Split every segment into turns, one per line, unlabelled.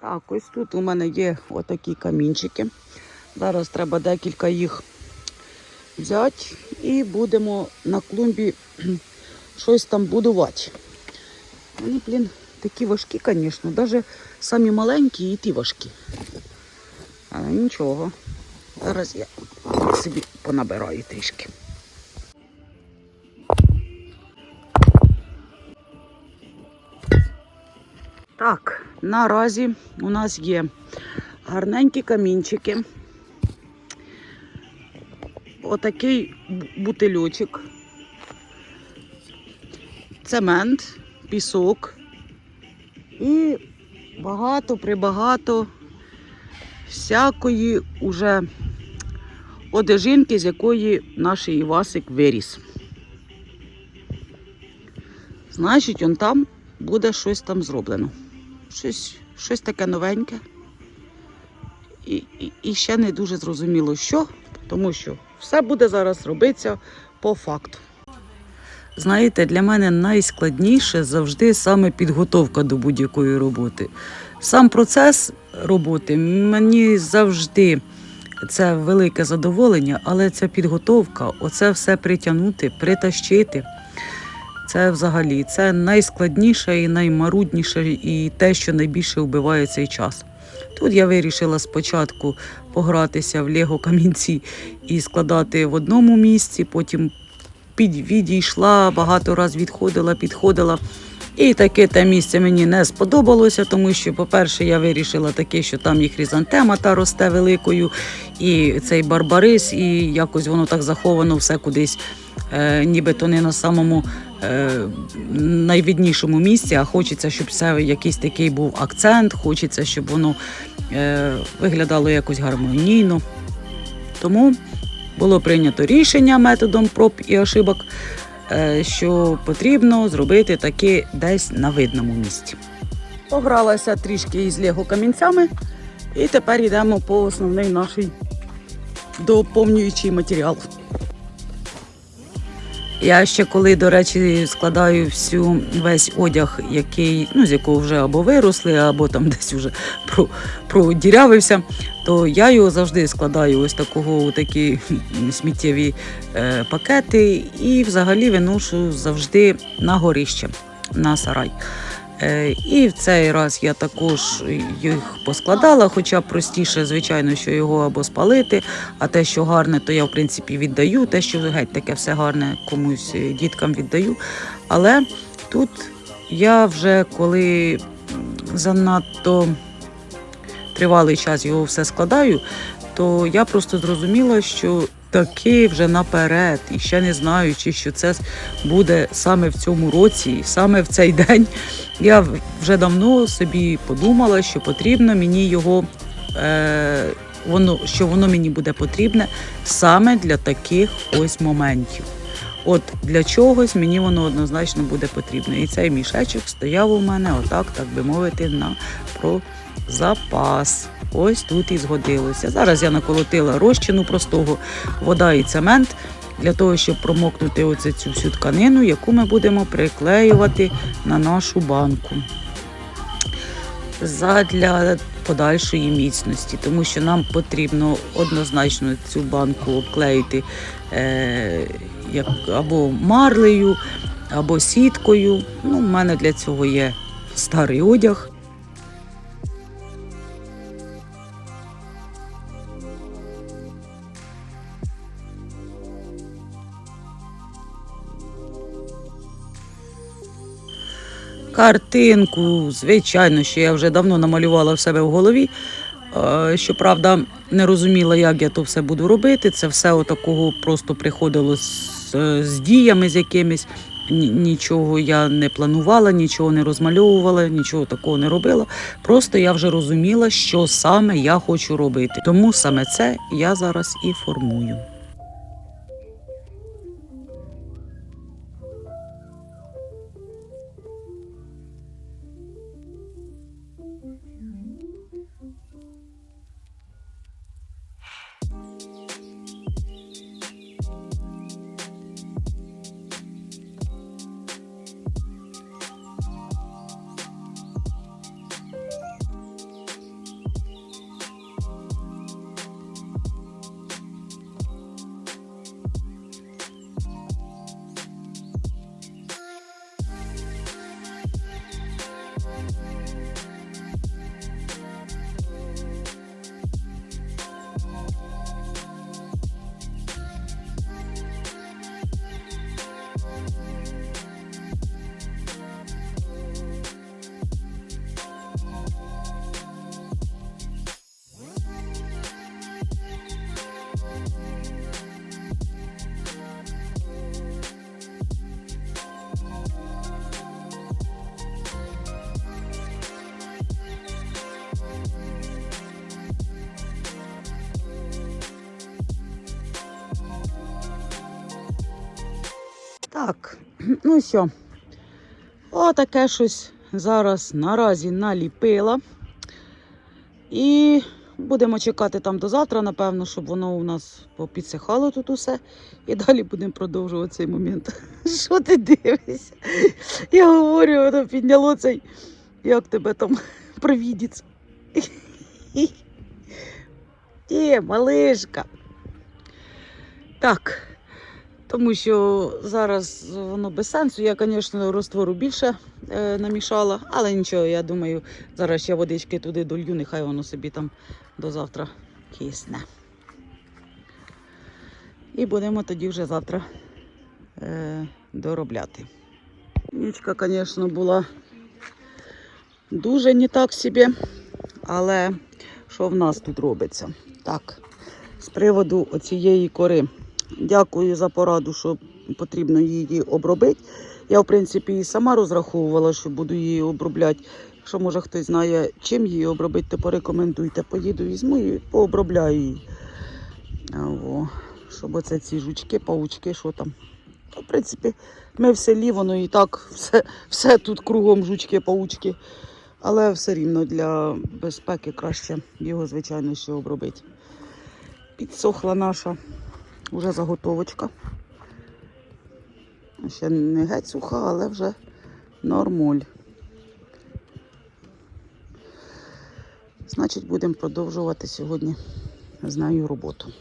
Так, ось тут у мене є отакі камінчики. Зараз треба декілька їх взяти і будемо на клумбі щось там будувати. Вони, блін, такі важкі, звісно, навіть самі маленькі і ті важкі. Але нічого. Зараз я собі понабираю трішки. Наразі у нас є гарненькі камінчики. Отакий бу- бутильочок. Цемент, пісок і багато прибагато всякої уже одежинки, з якої наш Івасик виріс. Значить, он там буде щось там зроблено. Щось, щось таке новеньке. І, і, і ще не дуже зрозуміло, що, тому що все буде зараз робитися по факту. Знаєте, для мене найскладніше завжди саме підготовка до будь-якої роботи. Сам процес роботи мені завжди це велике задоволення, але ця підготовка, оце все притягнути, притащити. Це взагалі це найскладніше і наймарудніше, і те, що найбільше вбиває цей час. Тут я вирішила спочатку погратися в Лего камінці і складати в одному місці, потім відійшла, багато разів відходила, підходила. І таке те місце мені не сподобалося, тому що, по-перше, я вирішила таке, що там і хризантема та росте великою, і цей барбарис, і якось воно так заховано все кудись, е, нібито не на самому найвіднішому місці, а хочеться, щоб це якийсь такий був акцент, хочеться, щоб воно е, виглядало якось гармонійно. Тому було прийнято рішення методом проб і ошибок, е, що потрібно зробити таке десь на видному місці. Погралася трішки із лего камінцями, і тепер йдемо по основний наш доповнюючий матеріал. Я ще коли, до речі, складаю всю весь одяг, який, ну, з якого вже або виросли, або там десь вже про, продірявився, то я його завжди складаю ось такого такі сміттєві е, пакети і взагалі виношу завжди на горище, на сарай. Е, І в цей раз я також їх поскладала, хоча простіше, звичайно, що його або спалити, а те, що гарне, то я в принципі віддаю. Те, що геть таке все гарне комусь е, діткам віддаю. Але тут я вже коли занадто тривалий час його все складаю, то я просто зрозуміла, що таки вже наперед, і ще не знаючи, що це буде саме в цьому році, саме в цей день, я вже давно собі подумала, що потрібно мені його. Е, Воно що воно мені буде потрібне саме для таких ось моментів. От для чогось мені воно однозначно буде потрібно. І цей мішечок стояв у мене, отак, так би мовити, на про запас. Ось тут і згодилося. Зараз я наколотила розчину простого вода і цемент для того, щоб промокнути оце цю всю тканину, яку ми будемо приклеювати на нашу банку. Задля подальшої міцності, тому що нам потрібно однозначно цю банку обклеїти е, як, або марлею, або сіткою. Ну, У мене для цього є старий одяг. Картинку, звичайно, що я вже давно намалювала в себе в голові. Е, Щоправда, не розуміла, як я то все буду робити. Це все отакого просто приходило з, з діями з якимись. Нічого я не планувала, нічого не розмальовувала, нічого такого не робила. Просто я вже розуміла, що саме я хочу робити. Тому саме це я зараз і формую. Ну що, отаке щось зараз наразі наліпила. І будемо чекати там до завтра, напевно, щоб воно у нас попідсихало тут усе. І далі будемо продовжувати цей момент. Що ти дивишся? Я говорю, воно підняло цей, як тебе там провідець. Є, малишка. Так. Тому що зараз воно без сенсу. Я, звісно, розтвору більше е, намішала, але нічого, я думаю, зараз ще водички туди долью, нехай воно собі там до завтра кисне. І будемо тоді вже завтра е, доробляти. Нічка, звісно, була дуже не так собі, але що в нас тут робиться? Так, з приводу оцієї кори. Дякую за пораду, що потрібно її обробити. Я, в принципі, і сама розраховувала, що буду її обробляти. Якщо, може, хтось знає, чим її обробити, то порекомендуйте. Поїду, візьму і пообробляю її. О, щоб оце ці жучки, паучки, що там. В принципі, ми в селі, воно і так, все, все тут кругом жучки, паучки. Але все рівно для безпеки краще його, звичайно, ще обробити. Підсохла наша вже заготовочка. Ще не геть суха, але вже нормуль. Значить, будемо продовжувати сьогодні з нею роботу.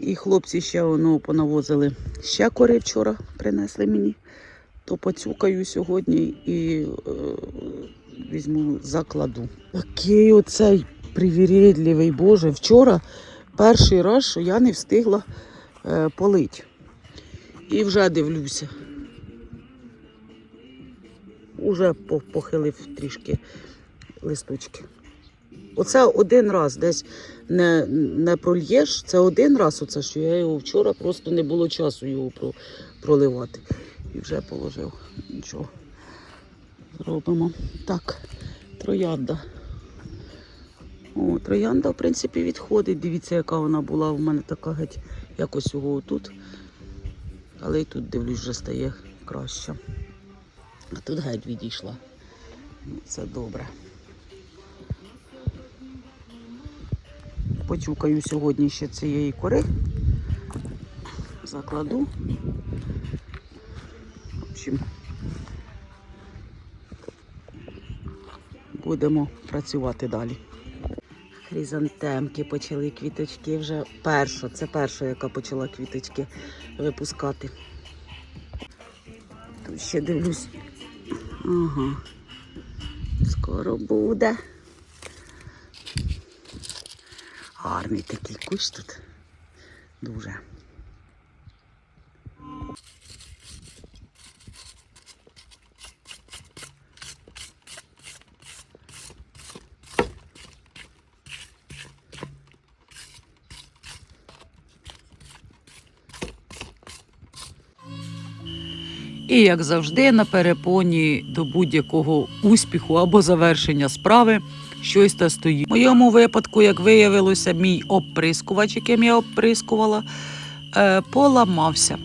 І хлопці ще воно понавозили ще кори вчора принесли мені. То поцюкаю сьогодні і е, візьму закладу. Такий оцей привірідливий, Боже, вчора перший раз, що я не встигла е, полить. І вже дивлюся. Уже похилив трішки листочки. Оце один раз десь не, не прольєш. Це один раз, оце, що я його вчора просто не було часу його про, проливати. І вже положив. Нічого. Зробимо. Так, троянда. О, троянда, в принципі, відходить. Дивіться, яка вона була. У мене така геть якось його тут. Але і тут, дивлюсь, вже стає краще. А тут геть відійшла. Ну, Це добре. Почукаю сьогодні ще цієї кори. Закладу. В общем, будемо працювати далі. Хризантемки почали квіточки вже перша. Це перша, яка почала квіточки випускати. Тут ще дивлюсь. Ага. Скоро буде. Гарний такий кущ тут. Дуже. І як завжди, на перепоні до будь-якого успіху або завершення справи щось та стоїть. В моєму випадку, як виявилося, мій оприскувач, яким я оприскувала, е, поламався.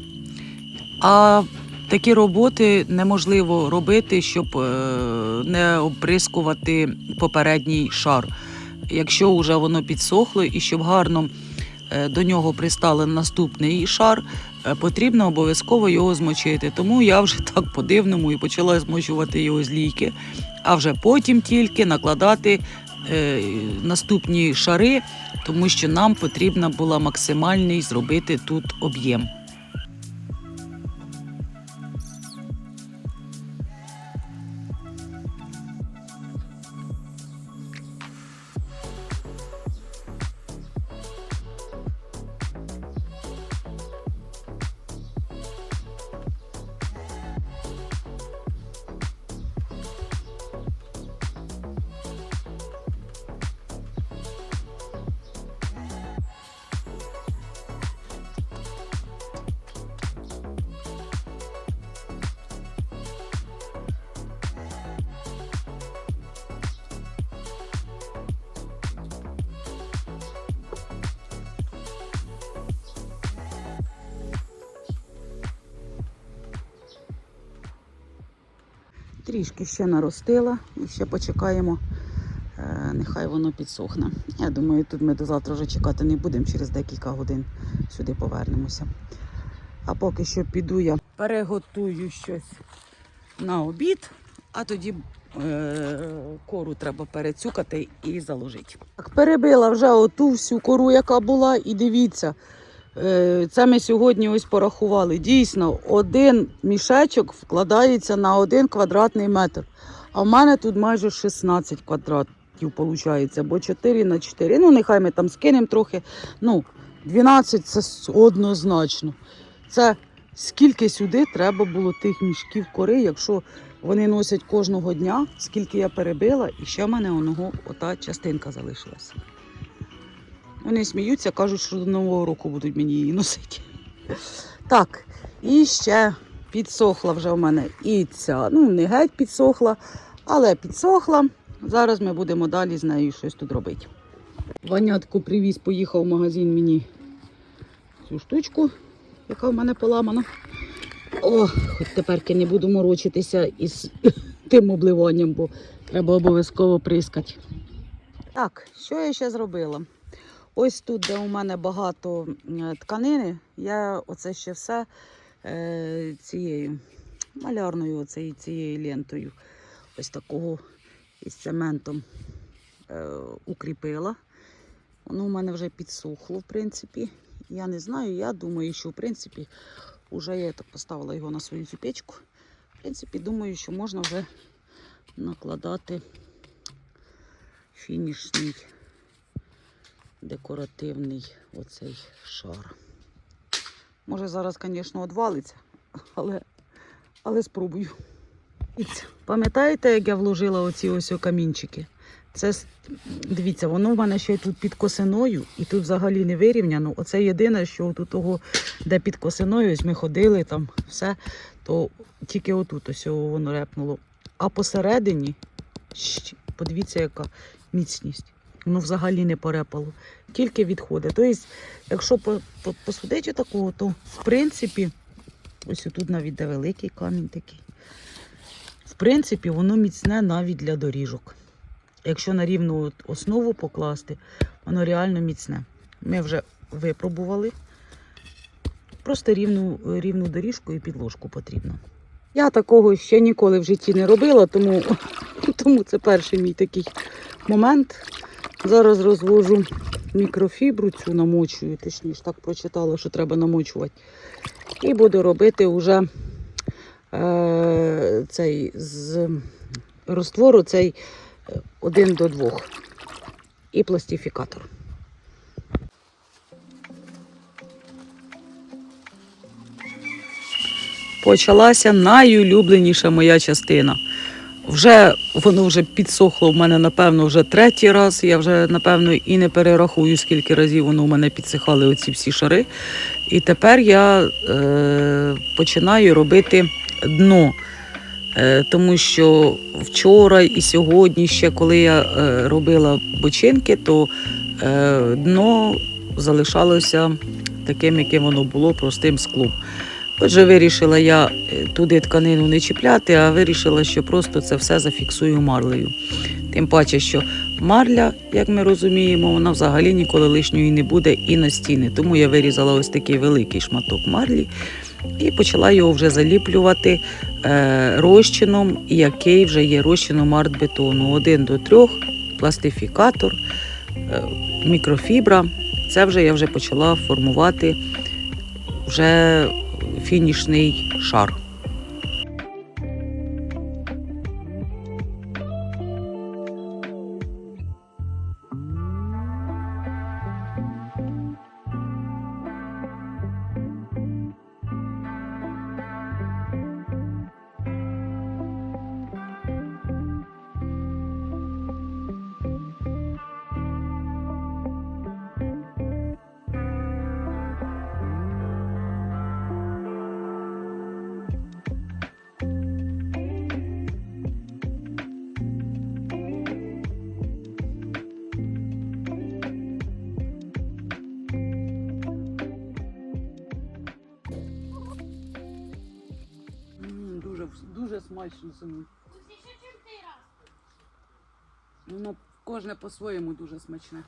А такі роботи неможливо робити, щоб е, не оприскувати попередній шар. Якщо вже воно підсохло і щоб гарно е, до нього пристали наступний шар, потрібно обов'язково його змочити. Тому я вже так по-дивному і почала змочувати його з лійки, а вже потім тільки накладати е, наступні шари, тому що нам потрібно було максимальний зробити тут об'єм. Трішки ще наростила і ще почекаємо. е, Нехай воно підсохне. Я думаю, тут ми до завтра вже чекати не будемо, через декілька годин сюди повернемося. А поки що піду я переготую щось на обід, а тоді е, кору треба перецюкати і заложити. Так, перебила вже оту всю кору, яка була, і дивіться, це ми сьогодні ось порахували. Дійсно, один мішечок вкладається на один квадратний метр. А в мене тут майже 16 квадратів виходить, бо 4 на 4. Ну, нехай ми там скинемо трохи. Ну, 12 це однозначно. Це скільки сюди треба було тих мішків кори, якщо вони носять кожного дня, скільки я перебила, і ще в мене оного ота частинка залишилася. Вони сміються, кажуть, що до Нового року будуть мені її носити. Так, і ще підсохла вже в мене і ця. Ну, не геть підсохла, але підсохла. Зараз ми будемо далі з нею щось тут робити. Ванятко привіз, поїхав в магазин мені цю штучку, яка в мене поламана. О, хоч тепер не буду морочитися із тим обливанням, бо треба обов'язково прискати. Так, що я ще зробила? Ось тут, де у мене багато тканини, я оце ще все е, цією малярною оцею, цією лентою, ось такого із цементом е, укріпила. Воно у мене вже підсохло, в принципі. Я не знаю, я думаю, що в принципі вже я так поставила його на свою цю печку. В принципі, думаю, що можна вже накладати фінішний декоративний оцей шар. Може зараз, звісно, одвалиться, але, але спробую. Пам'ятаєте, як я вложила оці ось камінчики? Це дивіться, воно в мене ще тут під косиною, і тут взагалі не вирівняно. Оце єдине, що у того, де під косиною, ось ми ходили там все, то тільки отут ось воно репнуло. А посередині, подивіться, яка міцність. Воно взагалі не порепало, тільки відходить. Тобто, якщо по- по- посудити такого, то в принципі, ось тут навіть де великий камінь такий. В принципі, воно міцне навіть для доріжок. Якщо на рівну основу покласти, воно реально міцне. Ми вже випробували. Просто рівну, рівну доріжку і підложку потрібно. Я такого ще ніколи в житті не робила, тому, тому це перший мій такий момент. Зараз розвожу мікрофібру, цю намочую, точніше, так прочитала, що треба намочувати. І буду робити вже е, цей з розтвору цей е, один до двох. І пластифікатор. Почалася найулюбленіша моя частина. Вже воно вже підсохло в мене, напевно, вже третій раз. Я вже, напевно, і не перерахую, скільки разів воно у мене підсихали оці всі шари. І тепер я е, починаю робити дно. Е, тому що вчора і сьогодні, ще коли я е, робила бочинки, то е, дно залишалося таким, яким воно було, простим склом. Отже, вирішила я е, туди тканину не чіпляти, а вирішила, що просто це все зафіксую марлею. Тим паче, що марля, як ми розуміємо, вона взагалі ніколи лишньої не буде і на стіни. Тому я вирізала ось такий великий шматок марлі і почала його вже заліплювати е, розчином, який вже є розчином артбетону. Один до трьох, пластифікатор, е, мікрофібра. Це вже я вже почала формувати вже фінішний шар. дальше зиму. Воно кожне по-своєму дуже смачне.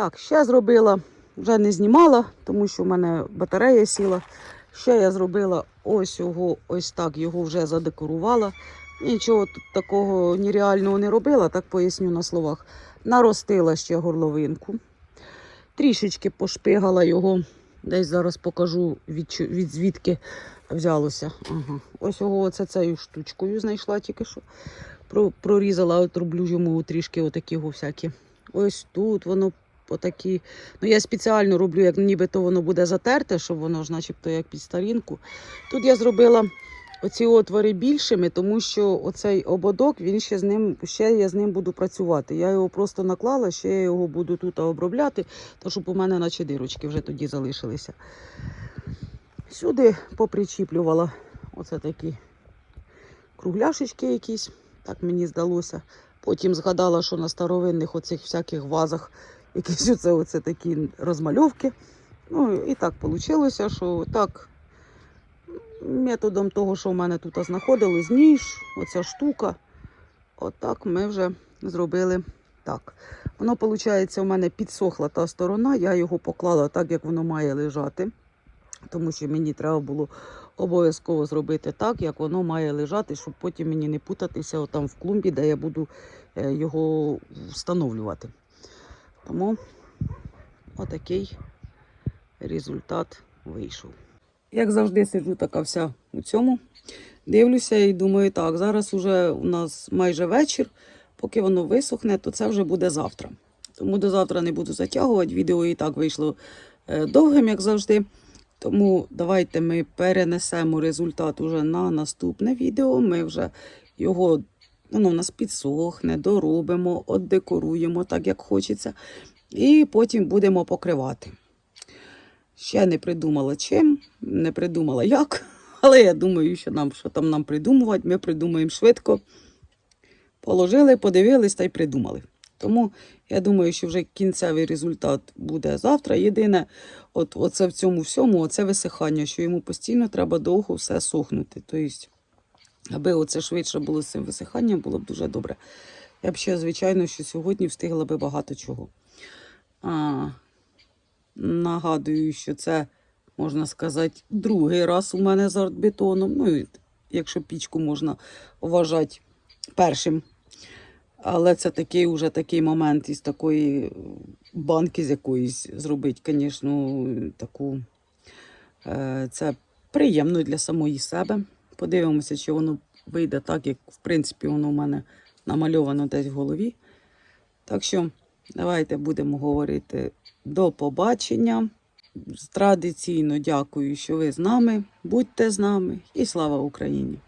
Так, ще зробила, вже не знімала, тому що в мене батарея сіла. Ще я зробила ось його, ось так його вже задекорувала. Нічого тут такого нереального не робила, так поясню на словах. Наростила ще горловинку. Трішечки пошпигала його. Десь зараз покажу від, від звідки взялося. Ага. Ось його оце цією штучкою знайшла тільки що. Про, прорізала, от роблю йому трішки отакі всякі. Ось тут воно отакі. Ну, я спеціально роблю, як нібито воно буде затерте, щоб воно ж начебто як під старінку. Тут я зробила оці отвори більшими, тому що оцей ободок, він ще з ним, ще я з ним буду працювати. Я його просто наклала, ще я його буду тут обробляти, то щоб у мене наче дирочки вже тоді залишилися. Сюди попричіплювала оце такі кругляшечки якісь, так мені здалося. Потім згадала, що на старовинних оцих всяких вазах якісь оце, оце такі розмальовки. Ну і так вийшло, що так методом того, що в мене тут знаходилось, ніж, оця штука. Отак ми вже зробили так. Воно, виходить, у мене підсохла та сторона, я його поклала так, як воно має лежати. Тому що мені треба було обов'язково зробити так, як воно має лежати, щоб потім мені не путатися отам в клумбі, де я буду е, його встановлювати. Тому отакий результат вийшов. Як завжди, сиджу така вся у цьому. Дивлюся і думаю, так, зараз уже у нас майже вечір. Поки воно висохне, то це вже буде завтра. Тому до завтра не буду затягувати. Відео і так вийшло е, довгим, як завжди. Тому давайте ми перенесемо результат уже на наступне відео. Ми вже його воно в нас підсохне, доробимо, отдекоруємо так, як хочеться. І потім будемо покривати. Ще не придумала чим, не придумала як. Але я думаю, що нам що там нам придумувати, ми придумаємо швидко. Положили, подивились та й придумали. Тому я думаю, що вже кінцевий результат буде завтра. Єдине, от оце в цьому всьому, оце висихання, що йому постійно треба довго все сохнути. Тобто, аби оце швидше було з цим висиханням, було б дуже добре. Я б ще, звичайно, що сьогодні встигла би багато чого. А, нагадую, що це, можна сказати, другий раз у мене з артбетоном. Ну, якщо пічку можна вважати першим. Але це такий уже такий момент із такої банки з якоїсь зробити, звісно, таку Е, Це приємно для самої себе. Подивимося, чи воно вийде так, як в принципі воно в мене намальовано десь в голові. Так що давайте будемо говорити до побачення. Традиційно дякую, що ви з нами. Будьте з нами і слава Україні!